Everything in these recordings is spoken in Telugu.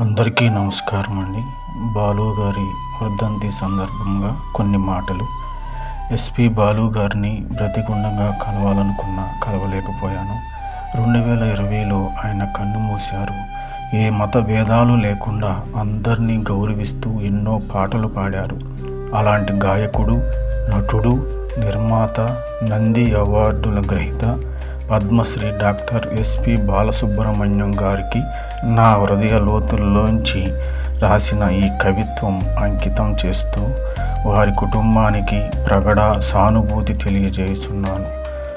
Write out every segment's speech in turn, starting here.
అందరికీ నమస్కారం అండి. బాలు గారి వర్ధంతి సందర్భంగా కొన్ని మాటలు. ఎస్పి బాలు గారిని బ్రతికుండగా కలవాలనుకున్నా కలవలేకపోయాను. రెండు వేల ఇరవైలో ఆయన కన్ను మూశారు. ఏ మత భేదాలు లేకుండా అందరినీ గౌరవిస్తూ ఎన్నో పాటలు పాడారు. అలాంటి గాయకుడు నటుడు నిర్మాత నంది అవార్డుల గ్రహీత పద్మశ్రీ డాక్టర్ ఎస్పి బాలసుబ్రహ్మణ్యం గారికి నా హృదయ లోతుల్లోంచి రాసిన ఈ కవిత్వం అంకితం చేస్తూ వారి కుటుంబానికి ప్రగడ సానుభూతి తెలియజేస్తున్నాను.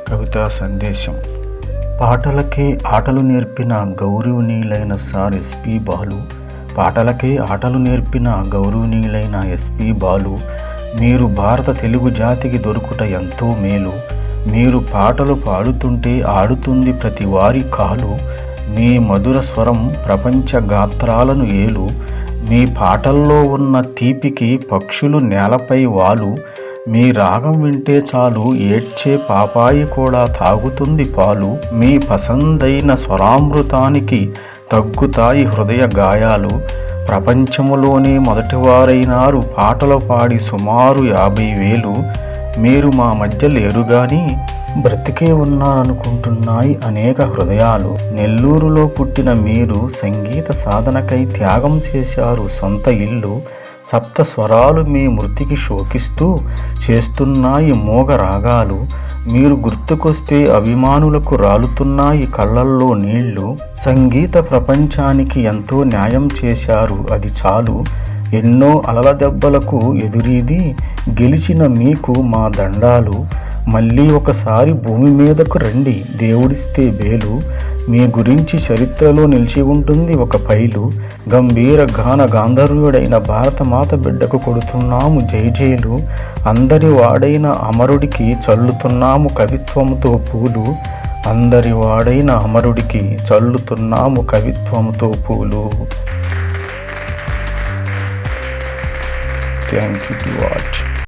కవితా సందేశం. పాటలకే ఆటలు నేర్పిన గౌరవనీయులైన సార్ ఎస్పి బాలు పాటలకే ఆటలు నేర్పిన గౌరవనీయులైన ఎస్పి బాలు మీరు భారత తెలుగు జాతికి దొరుకుట ఎంతో మేలు మీరు పాటలు పాడుతుంటే ఆడుతుంది ప్రతి వారి కాలు. మీ మధుర స్వరం ప్రపంచ గాత్రాలను ఏలు. మీ పాటల్లో ఉన్న తీపికి పక్షులు నేలపై వాలు. మీ రాగం వింటే చాలు ఏడ్చే పాపాయి కూడా తాగుతుంది పాలు. మీ పసందైన స్వరామృతానికి తగ్గుతాయి హృదయ గాయాలు. ప్రపంచములోనే మొదటివారైనారు పాటలు పాడి సుమారు యాభై వేలు. మీరు మా మధ్య లేరు గాని బ్రతికే ఉన్నారనుకుంటున్నాయి అనేక హృదయాలు. నెల్లూరులో పుట్టిన మీరు సంగీత సాధనకై త్యాగం చేశారు సొంత ఇల్లు. సప్త స్వరాలు మీ మృతికి శోకిస్తూ చేస్తున్నాయి మోగ రాగాలు. మీరు గుర్తుకొస్తే అభిమానులకు రాలుతున్నాయి కళ్ళల్లో నీళ్ళు. సంగీత ప్రపంచానికి ఎంతో న్యాయం చేశారు అది చాలు. ఎన్నో అలల దెబ్బలకు ఎదురీది గెలిచిన మీకు మా దండాలు. మళ్ళీ ఒకసారి భూమి మీదకు రండి దేవుడిస్తే బేలు మీ గురించి చరిత్రలో నిలిచి ఉంటుంది ఒక పైలు. గంభీర గాన గాంధర్వుడైన భారతమాత బిడ్డకు కొడుతున్నాము జైజైలు అందరి వాడైన అమరుడికి చల్లుతున్నాము కవిత్వంతో పూలు. అందరి వాడైన అమరుడికి చల్లుతున్నాము కవిత్వంతో పూలు. Thank you, Lord.